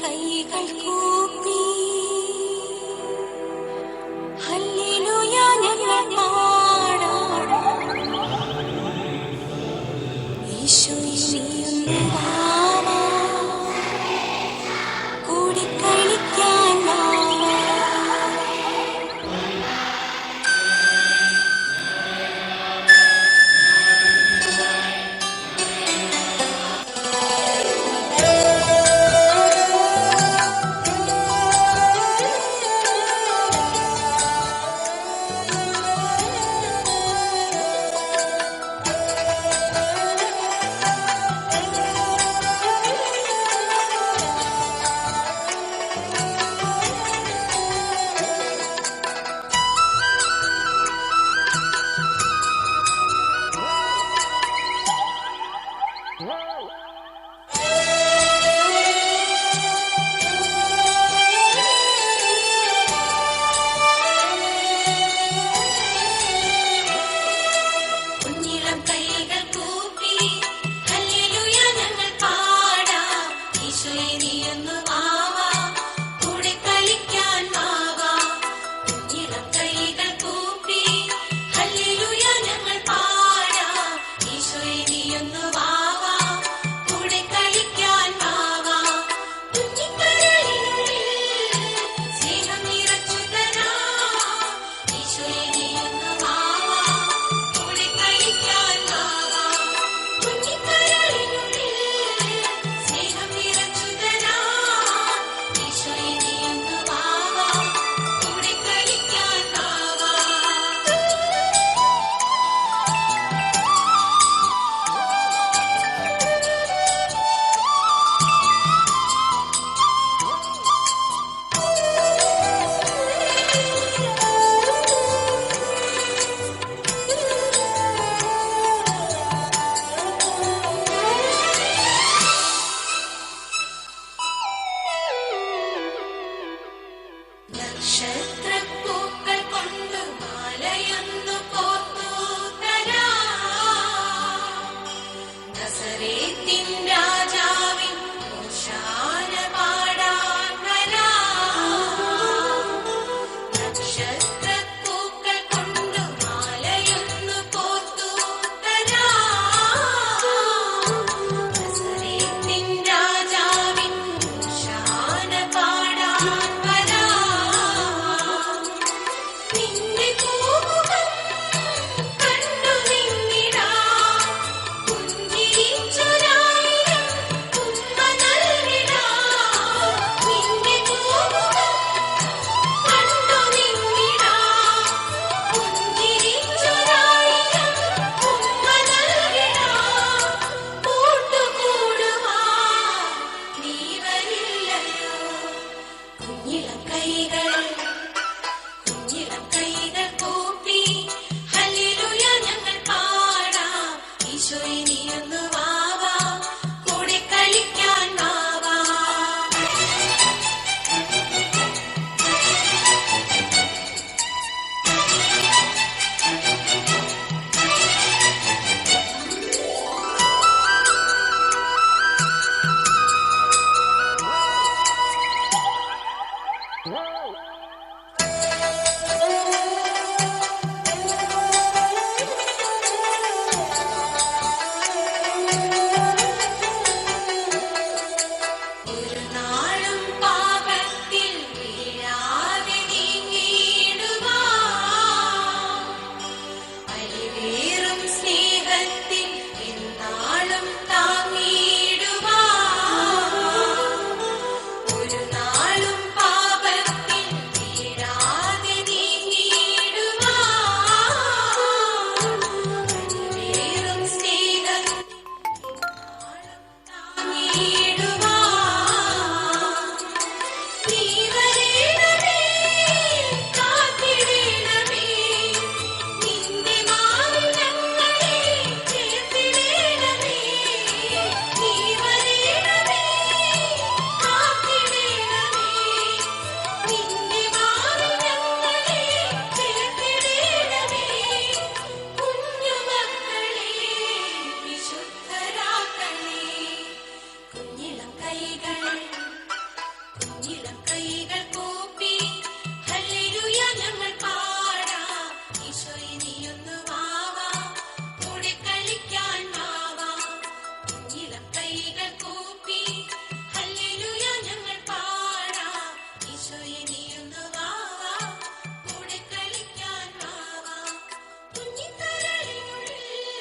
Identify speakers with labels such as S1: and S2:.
S1: കൈകൾ കൂപ്പി ഹല്ലേലൂയ ഞങ്ങൾ പാടാം in the eye. ഈശോയെ നീ എന്ന് Whoa!